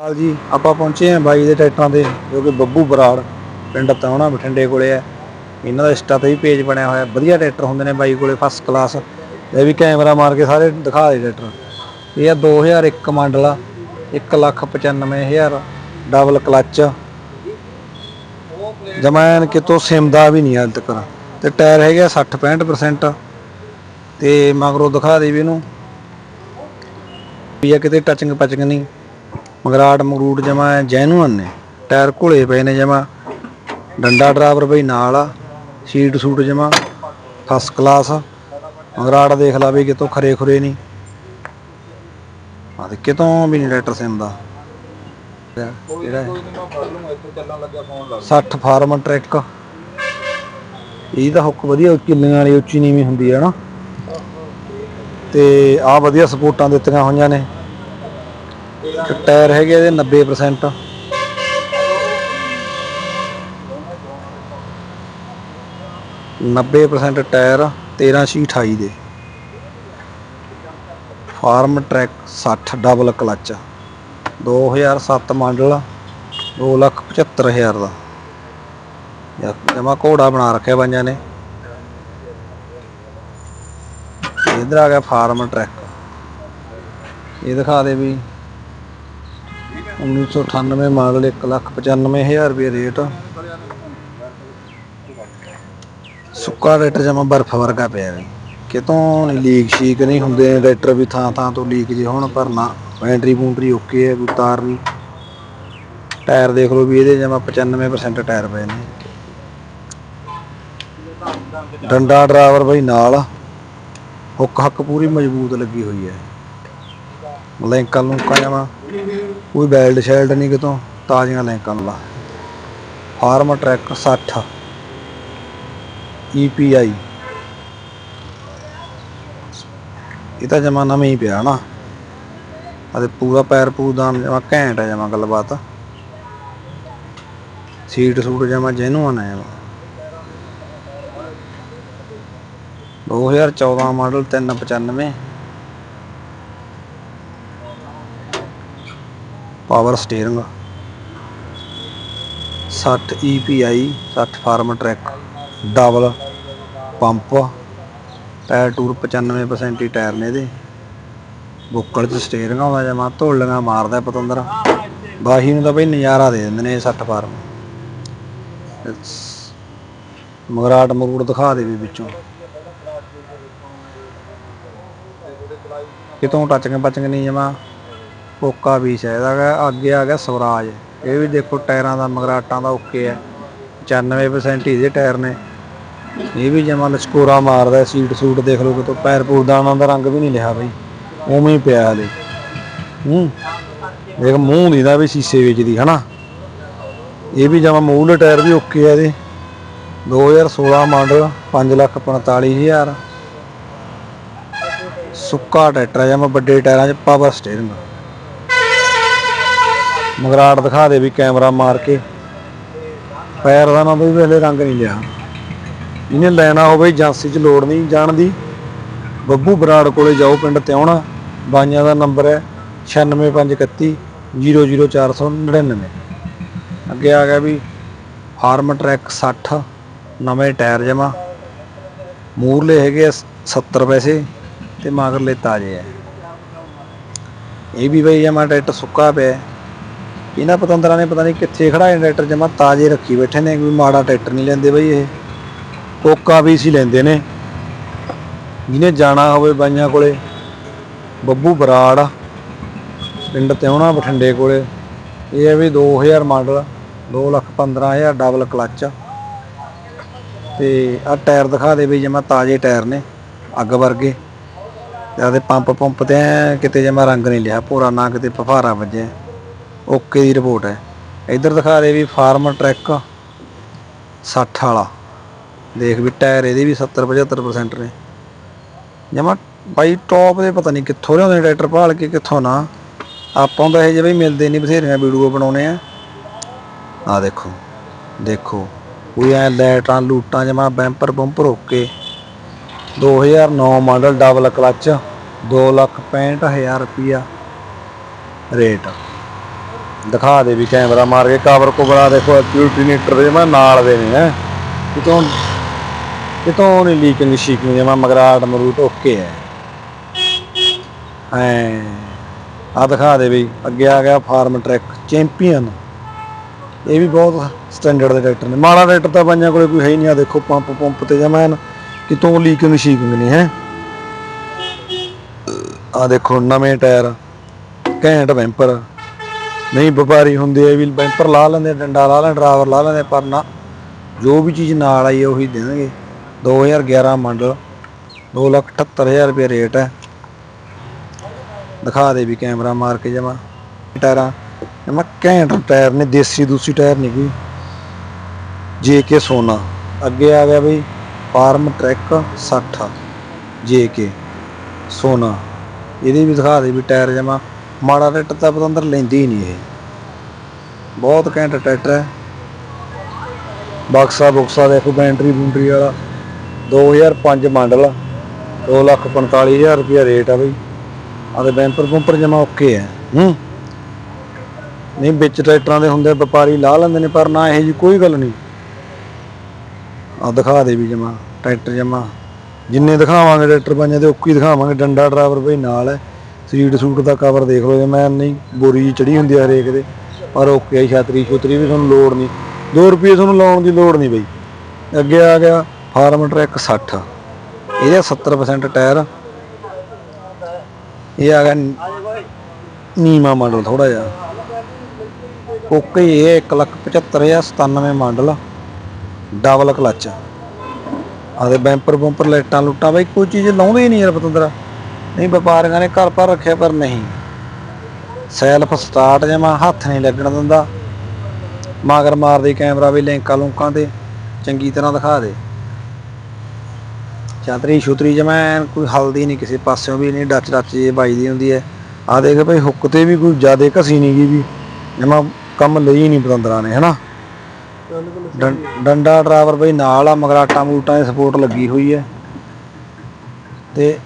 ਹਾਲ ਜੀ, ਆਪਾਂ ਪਹੁੰਚੇ ਆ ਬਾਈ ਦੇ ਟਰੈਕਟਰਾਂ ਦੇ ਜੋ ਕਿ ਬੱਬੂ ਬਰਾੜ ਪਿੰਡ ਤੌਣਾ ਬਠਿੰਡੇ ਕੋਲੇ ਹੈ। ਇਹਨਾਂ ਦਾ ਇੰਸਟਾ ਤੇ ਵੀ ਪੇਜ ਬਣਿਆ ਹੋਇਆ ਵਧੀਆ ਟਰੈਕਟਰ ਹੁੰਦੇ ਨੇ ਬਾਈ ਕੋਲੇ ਫਸਟ ਕਲਾਸ ਇਹ ਵੀ ਕੈਮਰਾ ਮਾਰ ਕੇ ਸਾਰੇ ਦਿਖਾ ਦੇ ਟਰੈਕਟਰ। ਇਹ ਆ 2001 ਮਾਡਲ ਆ 195000 ਡਬਲ ਕਲੱਚ ਜਮੈਨ ਕਿਤੋਂ ਸਿਮਦਾ ਵੀ ਨਹੀਂ ਹਾਲ ਤੱਕ। ਤੇ ਟਾਇਰ ਹੈਗੇ ਆ 60 65% ਤੇ ਮਗਰੋਂ ਦਿਖਾ ਦੇ ਵੀ ਇਹਨੂੰ। ਵੀ ਆ ਕਿਤੇ ਟੱਚਿੰਗ ਪਚਿੰਗ ਨਹੀਂ। ਮਗਰਾਟ ਮਗਰੂਟ ਜਮਾ ਜੈਨੂਅਨ ਨੇ। ਟਾਇਰ ਘੁਲੇ ਪਏ ਨੇ ਜਮਾ। ਡੰਡਾ ਡਰਾਈਵਰ ਬਈ ਨਾਲ ਆ ਸੀਟ ਸੂਟ ਜਮਾ ਫਸਟ ਕਲਾਸ ਮਗਰਾਟ ਦੇਖ ਲਾ ਵੀ ਕਿਤੋਂ ਖਰੇ ਖੁਰੇ ਨਹੀਂ ਆ ਤੇ ਕਿਤੋਂ ਵੀ ਨਹੀਂ ਲੈਟਰ ਸਿਮ ਦਾ। ਕਿਹੜਾ ਹੈ 60 ਫਾਰਮ ਟਰੈਕ। ਇਹ ਤਾਂ ਹੁੱਕ ਵਧੀਆ ਕਿੱਲੀਆਂ ਵਾਲੀ ਉੱਚੀ ਨੀਵੀਂ ਹੁੰਦੀ ਹੈ ਨਾ। ਤੇ ਆ ਵਧੀਆ ਸਪੋਰਟਾਂ ਦਿੱਤੀਆਂ ਹੋਈਆਂ ਨੇ। ਤੇ ਟਾਇਰ ਹੈਗੇ ਇਹਦੇ 90% ਨੱਬੇ percent ਟਾਇਰ 13 ਸੀ 28 ਦੇ। Farmtrac 60 double clutch. 2007 ਮਾਡਲ 275000 ਦਾ। ਜਮਾ ਘੋੜਾ ਬਣਾ ਰੱਖਿਆ ਬਾਈਆਂ ਨੇ। ਇਧਰ ਆ ਗਿਆ ਫਾਰਮ ਟਰੈਕ। ਇਹ ਦਿਖਾ ਦੇ ਵੀ 1998 ਮਾਡਲ 195000 ਰੁਪਏ ਰੇਟ। ਸੁੱਕਾ ਰੇਟ ਜਮਾ ਬਰਫ ਵਰਗਾ ਪਿਆ ਹੈ ਕਿਤੋਂ ਲੀਕ ਸ਼ੀਕ ਨਹੀਂ ਹੁੰਦੇ, ਰੇਟਰ ਵੀ ਥਾਂ ਥਾਂ ਤੋਂ ਲੀਕ ਜੇ ਹੁਣ, ਪਰ ਬੈਟਰੀ ਬੂਟਰੀ ਓਕੇ ਹੈ, ਕੋਈ ਤਾਰ ਨਹੀਂ ਟਾਇਰ ਦੇਖ ਲਓ ਵੀ ਇਹਦੇ ਜਮਾ 95% ਟਾਇਰ ਪਏ ਨੇ। ਡੰਡਾ ਡਰਾਈਵਰ ਬਈ ਨਾਲ। ਹੁੱਕ ਹੱਕ ਪੂਰੀ ਮਜ਼ਬੂਤ ਲੱਗੀ ਹੋਈ ਹੈ। ਲੈਂਕਾਂ ਲੂੰਕਾਂ ਜਮਾ। ਕੋਈ ਬੈਲਟ ਸ਼ੈਲਟ ਨਹੀਂ ਕਿਤੋਂ, ਤਾਜ਼ੀਆਂ ਲੈਂਕਾਂ ਲਾ। ਫਾਰਮ ਟਰੈਕ 60 EPI ਇਹ ਤਾਂ ਜਮਾ ਨਵਾਂ ਹੀ ਪਿਆ ਨਾ। ਅਤੇ ਪੂਰਾ ਪੈਰ ਪੂਦਾਨ ਜਮਾ ਘੈਂਟ ਹੈ ਜਮਾ ਗੱਲਬਾਤ। ਸੀਟ ਸੂਟ ਜਮਾ ਜੈਨੂਅਨ ਹੈ 2014 model 395 power steering. 60 EPI 60 Farmtrac, double pump, tyre tour 95% ਹੀ ਟਾਇਰ ਨੇ ਇਹਦੇ। ਬੁੱਕਲ ਚ ਸਟੀਅਰਿੰਗ ਆਉਂਦਾ ਜਮਾ, ਧੋਲੀਆਂ ਮਾਰਦਾ ਪਤੰਦਰ। ਬਾਹੀ ਨੂੰ ਤਾਂ ਬਈ ਨਜ਼ਾਰਾ ਦੇ ਦਿੰਦੇ ਨੇ 60 ਫਾਰਮ। ਮਗਰਾਟ ਮਰੂੜ ਦਿਖਾ ਦੇ ਵੀ ਵਿੱਚੋਂ। ਕਿਤੋਂ ਟੱਚਿੰਗ ਪਚਿੰਗ ਨਹੀਂ ਜਮਾ। ਕੋਕਾ ਵੀ ਚਾਹੀਦਾ ਹੈਗਾ, ਅੱਗੇ ਆ ਗਿਆ ਸਵਰਾਜ। ਇਹ ਵੀ ਦੇਖੋ ਟਾਇਰਾਂ ਦਾ ਮਗਰਾਟਾਂ ਦਾ ਓਕੇ ਹੈ। 95% ਹੀ ਇਹਦੇ ਟਾਇਰ ਨੇ। ਇਹ ਵੀ ਜਮਾ ਲਚਕੋਰਾ ਮਾਰਦਾ, ਸੀਟ ਸੂਟ ਦੇਖ ਲਓ ਕਿਤੋਂ। ਪੈਰ ਪੂਰਦਾਨਾਂ ਦਾ ਰੰਗ ਵੀ ਨਹੀਂ ਲਿਆ ਬਈ। ਉਵੇਂ ਹੀ ਪਿਆ ਹਲੇ। ਹੂੰ। ਦੇਖ, ਮੂੰਹ ਦੀਦਾ ਵੀ ਸ਼ੀਸ਼ੇ ਵਿੱਚ ਦੀ ਹਨਾ? ਇਹ ਵੀ ਜਮਾ ਮੂਲ ਟਾਇਰ ਵੀ ਓਕੇ ਹੈ ਇਹਦੇ। 2016 ਮਾਡਲ 545000 ਸੁੱਕਾ ਟਰੈਕਟਰ ਹੈ, ਜਮਾ ਵੱਡੇ ਟਾਇਰਾਂ 'ਚ ਪਾਵਰ ਸਟੀਅਰਿੰਗ। ਮਗਰਾੜ ਦਿਖਾ ਦੇ ਵੀ ਕੈਮਰਾ ਮਾਰ ਕੇ। ਪੈਰ ਦਾ ਨਾ ਵੀ ਵੇਲੇ ਰੰਗ ਨਹੀਂ ਲਿਆ। ਇਹਨੇ ਲੈਣਾ ਹੋਵੇ ਏਜੰਸੀ 'ਚ ਲੋੜ ਨਹੀਂ ਜਾਣ ਦੀ। ਬੱਬੂ ਬਰਾੜ ਕੋਲੇ ਜਾਓ, ਪਿੰਡ ਤਿਉਣਾ ਬਾਈਆਂ ਦਾ ਨੰਬਰ ਹੈ 96531 00499 ਅੱਗੇ ਆ ਗਿਆ ਵੀ ਫਾਰਮ ਟਰੈਕ 60 ਨਵੇਂ ਟਾਇਰ ਜਮਾ ਮੂਰਲੇ ਹੈਗੇ ਆ 70 ਪੈਸੇ ਤੇ ਮਗਰਲੇ ਤਾਜ਼ੇ ਆ। ਇਹ ਵੀ ਬਈ ਜਮਾ ਟਰੈਕਟਰ ਸੁੱਕਾ ਪਿਆ। ਇਹਨਾਂ ਪਤੰਦਰਾਂ ਨੇ ਪਤਾ ਨਹੀਂ ਕਿੱਥੇ ਖੜਾ ਨੇ ਟਰੈਕਟਰ ਜਮਾ ਤਾਜ਼ੇ ਰੱਖੀ ਬੈਠੇ ਨੇ, ਕੋਈ ਮਾੜਾ ਟਰੈਕਟਰ ਨਹੀਂ ਲੈਂਦੇ ਬਈ ਇਹ। ਕੋਕਾ ਵੀ ਸੀ ਲੈਂਦੇ ਨੇ। ਜਿਹਨੇ ਜਾਣਾ ਹੋਵੇ ਬਾਈਆਂ ਕੋਲੇ, ਬੱਬੂ ਬਰਾੜ ਪਿੰਡ ਤਿਉਣਾ ਬਠਿੰਡੇ ਕੋਲੇ। ਇਹ ਹੈ ਵੀ 2000 ਮਾਡਲ 215000 ਡਬਲ ਕਲੱਚ ਤੇ ਆ ਟਾਇਰ ਦਿਖਾ ਦੇ ਵੀ ਜਮਾ ਤਾਜ਼ੇ ਟਾਇਰ ਨੇ, ਅੱਗ ਵਰਗੇ। ਤੇ ਆਦੇ ਪੰਪ ਪੰਪ ਤੇ ਕਿਤੇ ਜਮਾ ਰੰਗ ਨਹੀਂ ਲਿਆ, ਭੋਰਾ ਨਾ ਕਿਤੇ ਫਫਾਰਾ ਵੱਜਿਆ। ਓਕੇ ਦੀ ਰਿਪੋਰਟ ਹੈ। ਇੱਧਰ ਦਿਖਾ ਦੇ ਵੀ ਫਾਰਮ ਟਰੈਕ 60 ਵਾਲਾ। ਦੇਖ ਵੀ ਟਾਇਰ ਇਹਦੇ ਵੀ 70 75% ਨੇ। ਜਮਾ ਬਾਈ ਟੌਪ ਦੇ ਪਤਾ ਨਹੀਂ ਕਿੱਥੋਂ ਲਿਆਉਂਦੇ ਟਰੈਕਟਰ, ਭਾਲ ਕੇ ਕਿੱਥੋਂ ਨਾ। ਆਪਾਂ ਤਾਂ ਇਹ ਜਿਹੇ ਬਈ ਮਿਲਦੇ ਨਹੀਂ, ਬਥੇਰੀਆਂ ਵੀਡੀਓ ਬਣਾਉਣੇ ਆ। ਆ ਦੇਖੋ ਦੇਖੋ। ਕੋਈ ਐ ਲੈਟਾਂ ਲੂਟਾਂ, ਜਮਾ bumper bumper okay. 2009 model double clutch 265000 ਰੁਪਿਆ ਰੇਟ। ਦਿਖਾ ਦੇ ਵੀ ਕੈਮਰਾ ਮਾਰ ਕੇ ਕਵਰ ਕੁਬਰਾ ਦੇਖੋ ਐਕਟੀਵੇਟਰ ਦੇ ਮੈਂ ਨਾਲ ਦੇ ਨੇ, ਹੈ। ਕਿਤੋਂ ਕਿਤੋਂ ਨਹੀਂ ਲੀਕਿੰਗ ਸ਼ੀਕਿੰਗ ਜਮਾ ਮਗਰਾਟ ਮਰੂਟ ਓਕੇ ਹੈ। ਐ ਆ ਦਿਖਾ ਦੇ ਵੀ, ਅੱਗੇ ਆ ਗਿਆ ਫਾਰਮ ਟਰੈਕ ਚੈਂਪੀਅਨ ਇਹ ਵੀ ਬਹੁਤ ਸਟੈਂਡਰਡ ਦੇ ਟਰੈਕਟਰ ਨੇ। ਮਾੜਾ ਟਰੈਕਟਰ ਤਾਂ ਪੰਜਾਂ ਕੋਲੇ ਕੋਈ ਹੈ ਹੀ ਨਹੀਂ ਆ ਦੇਖੋ ਪੰਪ ਪੰਪ ਤੇ ਜਮਾ ਐਨ ਕਿਤੋਂ ਲੀਕਿੰਗ ਸ਼ੀਕਿੰਗ ਨਹੀਂ ਹੈ। ਆ ਦੇਖੋ ਨਵੇਂ ਟਾਇਰ, ਘੈਂਟ ਬੈਂਪਰ ਨਹੀਂ, ਵਪਾਰੀ ਹੁੰਦੇ ਆ ਵੀ ਬੈਂਪਰ ਲਾ ਲੈਂਦੇ, ਡੰਡਾ ਲਾ ਲੈਂਦੇ, ਡਰਾਈਵਰ ਲਾ ਲੈਂਦੇ, ਪਰ ਨਾ ਜੋ ਵੀ ਚੀਜ਼ ਨਾਲ ਆਈ ਹੈ ਉਹੀ ਦੇਣਗੇ। 2011 ਮਾਡਲ 278000 ਰੁਪਏ ਰੇਟ ਹੈ। ਦਿਖਾ ਦੇ ਵੀ ਕੈਮਰਾ ਮਾਰ ਕੇ ਜਮਾ। ਟਾਇਰਾਂ, ਜਮਾ ਘੈਂਟ ਟਾਇਰ ਨੇ, ਦੇਸੀ ਦੂਸੀ ਟਾਇਰ ਨਹੀਂ ਕੋਈ। ਜੇ ਕੇ ਸੋਨਾ, ਅੱਗੇ ਆ ਗਿਆ ਬਈ, ਫਾਰਮ ਟਰੈਕ 60 ਜੇ ਕੇ ਸੋਨਾ। ਇਹਦੇ ਵੀ ਦਿਖਾ ਦੇ ਵੀ ਟਾਇਰ ਜਮਾ ਮਾੜਾ ਰੇਟ ਤਾਂ ਪਤੰਦਰ ਲੈਂਦੀ ਹੀ ਨਹੀਂ ਇਹ। ਬਹੁਤ ਘੈਂਟ ਟਰੈਕਟਰ ਹੈ। ਬਕਸਾ, ਬੁਕਸਾ ਦੇਖੋ, ਬੈਂਟਰੀ ਬੂੰਟਰੀ ਵਾਲਾ। 2005 ਮਾਡਲ 245000 ਰੁਪਇਆ ਰੇਟ ਆ ਬਈ। ਆਦੇ ਬੈਂਪਰ ਬੂੰਪਰ ਜਮਾ ਓਕੇ ਹੈ ਹੂੰ। ਨਹੀਂ, ਵਿੱਚ ਟਰੈਕਟਰਾਂ ਦੇ ਹੁੰਦੇ ਵਪਾਰੀ ਲਾ ਲੈਂਦੇ ਨੇ, ਪਰ ਨਾ ਇਹ ਜੀ ਕੋਈ ਗੱਲ ਨਹੀਂ। ਆ ਦਿਖਾ ਦੇ ਵੀ ਜਮਾ, ਟਰੈਕਟਰ ਜਮਾ। ਜਿੰਨੇ ਦਿਖਾਵਾਂਗੇ ਟਰੈਕਟਰ ਪੰਜਾਂ ਦੇ, ਉੱਕੀ ਦਿਖਾਵਾਂਗੇ। ਡੰਡਾ ਡਰਾਈਵਰ ਬਈ ਨਾਲ ਹੈ। ਸੀਟ ਸੂਟ ਦਾ ਕਵਰ ਦੇਖ ਲਓ ਜੇ ਮੈਂ ਨਹੀਂ, ਬੋਰੀ ਜੀ ਚੜੀ ਹੁੰਦੀ ਆ ਹਰੇਕ ਦੇ, ਪਰ ਓਕੇ ਛਤਰੀ ਛੁਤਰੀ ਵੀ ਤੁਹਾਨੂੰ ਲੋੜ ਨਹੀਂ। 2 ਰੁਪਏ ਤੁਹਾਨੂੰ ਲਾਉਣ ਦੀ ਲੋੜ ਨਹੀਂ ਬਈ। ਅੱਗੇ ਆ ਗਿਆ ਫਾਰਮ ਟਰੈਕ 60 ਇਹਦਾ 70% ਟਾਇਰ। ਇਹ ਆ ਗਿਆ ਨੀ- ਨੀਮਾ ਮਾਡਲ ਥੋੜਾ ਜਿਹਾ। ਓਕੇ, ਇਹ 175097 ਮਾਡਲ ਡਬਲ ਕਲਚ ਆਦੇ ਬੈਂਪਰ ਬੰਪਰ ਲਾਈਟਾਂ ਲੁੱਟਾਂ ਬਈ, ਕੋਈ ਚੀਜ਼ ਲਾਉਂਦੇ ਹੀ ਨਹੀਂ ਯਾਰ ਪਤੰਦਰਾ। ਨਹੀਂ, ਵਪਾਰੀਆਂ ਨੇ ਘਰ ਪਰ ਰੱਖਿਆ ਪਰ ਨਹੀਂ। ਸੈਲਫ ਸਟਾਰਟ ਜਮਾ ਹੱਥ ਨਹੀਂ ਲੱਗਣ ਦਿੰਦਾ। ਮਗਰ ਮਾਰਦੇ ਕੈਮਰਾ ਵੀ ਲਿੰਕਾਂ ਲੁੰਕਾਂ ਤੇ, ਚੰਗੀ ਤਰ੍ਹਾਂ ਦਿਖਾ ਦੇ। ਚਾਤਰੀ ਛੁਤਰੀ ਜਮਾ ਐਨ ਕੋਈ ਹਲਦੀ ਨਹੀਂ, ਕਿਸੇ ਪਾਸਿਓਂ ਵੀ ਨਹੀਂ, ਡੱਚ ਡੱਚ ਜੇ ਵੱਜਦੀ ਹੁੰਦੀ ਹੈ ਆ ਦੇਖ ਭਈ ਹੁੱਕ ਤੇ ਵੀ ਕੋਈ ਜ਼ਿਆਦਾ ਘਸੀ ਨਹੀਂ ਗਈ ਵੀ ਜਮਾ ਕੰਮ ਲਈ ਨਹੀਂ ਬਤੰਦਰਾਂ ਨੇ, ਹਨਾ? ਡੰਡਾ ਡਰਾਈਵਰ ਬਈ ਨਾਲ ਆ ਮਗਰਾਟਾਂ ਮੂਟਾਂ ਦੀ ਸਪੋਰਟ ਲੱਗੀ ਹੋਈ ਹੈ ਤੇ